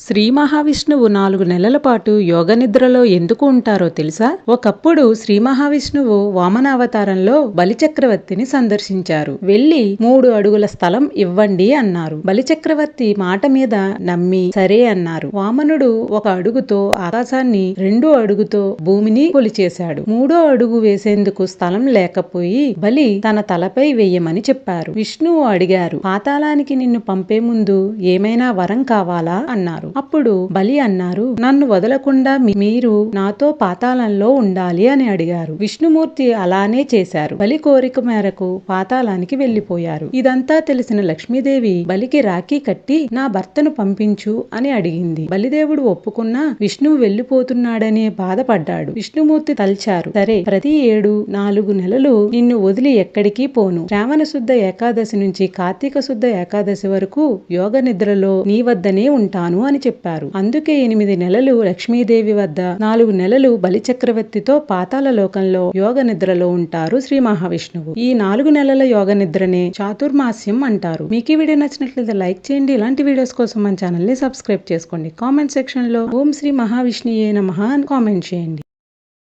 శ్రీ మహావిష్ణువు నాలుగు నెలల పాటు యోగ నిద్రలో ఎందుకు ఉంటారో తెలుసా? ఒకప్పుడు శ్రీ మహావిష్ణువు వామన అవతారంలో బలిచక్రవర్తిని సందర్శించారు. వెళ్ళి మూడు అడుగుల స్థలం ఇవ్వండి అన్నారు. బలిచక్రవర్తి మాట మీద నమ్మి సరే అన్నారు. వామనుడు ఒక అడుగుతో ఆకాశాన్ని రెండు అడుగుతో భూమిని కొలిచేశాడు. మూడో అడుగు వేసేందుకు స్థలం లేకపోయి బలి తన తలపై వెయ్యమని చెప్పారు. విష్ణువు అడిగారు పాతాళానికి నిన్ను పంపే ముందు ఏమైనా వరం కావాలా? అన్నారు. అప్పుడు బలి అన్నారు నన్ను వదలకుండా మీరు నాతో పాతాళంలో ఉండాలి అని అడిగారు. విష్ణుమూర్తి అలానే చేశారు. బలి కోరిక మేరకు పాతాళానికి వెళ్ళిపోయారు ఇదంతా తెలిసిన లక్ష్మీదేవి బలికి రాఖీ కట్టి నా భర్తను పంపించు అని అడిగింది. బలిదేవుడు ఒప్పుకున్నా విష్ణువు వెళ్ళిపోతున్నాడనే బాధపడ్డాడు. విష్ణుమూర్తి తలిచారు. సరే ప్రతి ఏడు నాలుగు నెలలు నిన్ను వదిలి ఎక్కడికి పోను. శ్రావణ శుద్ధ ఏకాదశి నుంచి కార్తీక శుద్ధ ఏకాదశి వరకు యోగ నిద్రలో నీ వద్దనే ఉంటాను అని చెప్పారు. అందుకే ఎనిమిది నెలలు లక్ష్మీదేవి వద్ద నాలుగు నెలలు బలిచక్రవర్తితో పాతాల లోకంలో యోగ నిద్రలో ఉంటారు శ్రీ మహావిష్ణువు. ఈ నాలుగు నెలల యోగ నిద్రనే చాతుర్మాస్యం అంటారు. మీకు ఈ వీడియో నచ్చినట్లయితే లైక్ చేయండి. ఇలాంటి వీడియోస్ కోసం మన ఛానల్ని సబ్స్క్రైబ్ చేసుకోండి. కామెంట్ సెక్షన్లో ఓం శ్రీ మహావిష్ణుయే నమః అని కామెంట్ చేయండి.